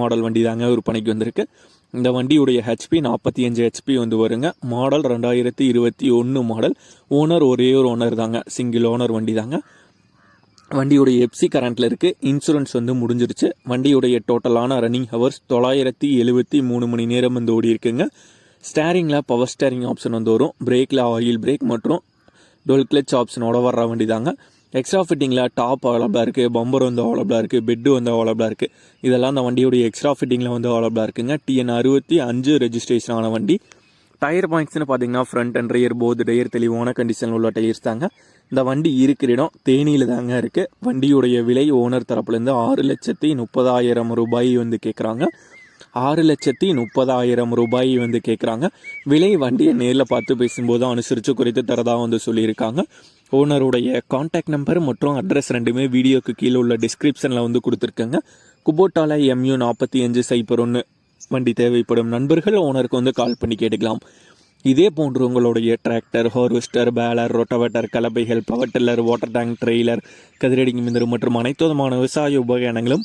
Model வண்டி தாங்க விற்பனைக்கு வந்திருக்கு. இந்த வண்டியுடைய ஹெச்பி நாற்பத்தி அஞ்சு ஹெச்பி வந்து வருங்க. மாடல் ரெண்டாயிரத்தி இருபத்தி ஒன்று மாடல். ஓனர் ஒரே ஒரு ஓனர் தாங்க. சிங்கிள் ஓனர் வண்டி தாங்க. வண்டியுடைய எஃப்சி கரண்ட்டில் இருக்குது இன்சூரன்ஸ் வந்து முடிஞ்சிருச்சு. வண்டியுடைய டோட்டலான ரன்னிங் ஹவர்ஸ் தொள்ளாயிரத்தி எழுபத்தி மூணு மணி நேரம் வந்து ஓடி இருக்குங்க ஸ்டேரிங்கில் பவர் ஸ்டேரிங் ஆப்ஷன் வந்து வரும். பிரேக்கில் ஆயில் பிரேக் மற்றும் டொல் கிளச் ஆப்ஷனோட வர்ற வண்டி தாங்க. எக்ஸ்ட்ரா ஃபிட்டிங்கில் டாப் அவைலபிளாக இருக்குது பம்பர் வந்து அவைலபிளாக இருக்குது பெட்டு வந்து அவைலபிளாக இருக்குது இதெல்லாம் அந்த வண்டியுடைய எக்ஸ்ட்ரா ஃபிட்டிங்கில் வந்து அவைலபிளாக இருக்குங்க. டிஎன் அறுபத்தி அஞ்சு ரெஜிஸ்ட்ரேஷன் ஆன வண்டி. டயர் பாயிண்ட்ஸ்னு பார்த்தீங்கன்னா ஃப்ரண்ட் அண்ட் ரியர் போது டயர் தெளிவான கண்டிஷனில் உள்ள டயர்ஸ் தாங்க. இந்த வண்டி இருக்கிற இடம் தேனியில் தாங்க இருக்குது வண்டியுடைய விலை ஓனர் தரப்புலேருந்து ஆறு லட்சத்தி முப்பதாயிரம் ரூபாய் வந்து கேட்குறாங்க ஆறு லட்சத்தி முப்பதாயிரம் ரூபாய் வந்து கேட்குறாங்க விலை வண்டியை நேரில் பார்த்து பேசும்போது அனுசரித்து குறைத்து தரதாக வந்து சொல்லியிருக்காங்க. ஓனருடைய காண்டாக்ட் நம்பர் மற்றும் அட்ரஸ் ரெண்டுமே வீடியோக்கு கீழே உள்ள டிஸ்கிரிப்ஷனில் வந்து கொடுத்துருக்கேங்க. குபோட்டால எம்யூ நாற்பத்தி அஞ்சு சைப்பர் ஒன்று வண்டி தேவைப்படும் நண்பர்கள் ஓனருக்கு வந்து கால் பண்ணி கேட்டுக்கலாம். இதே போன்று உங்களுடைய tractor harvester baler rotavator கலப்பைகள் power tiller water tank trailer கதிரடி மிந்திரம் மற்றும் அனைத்து விதமான விவசாய உபகரணங்களும்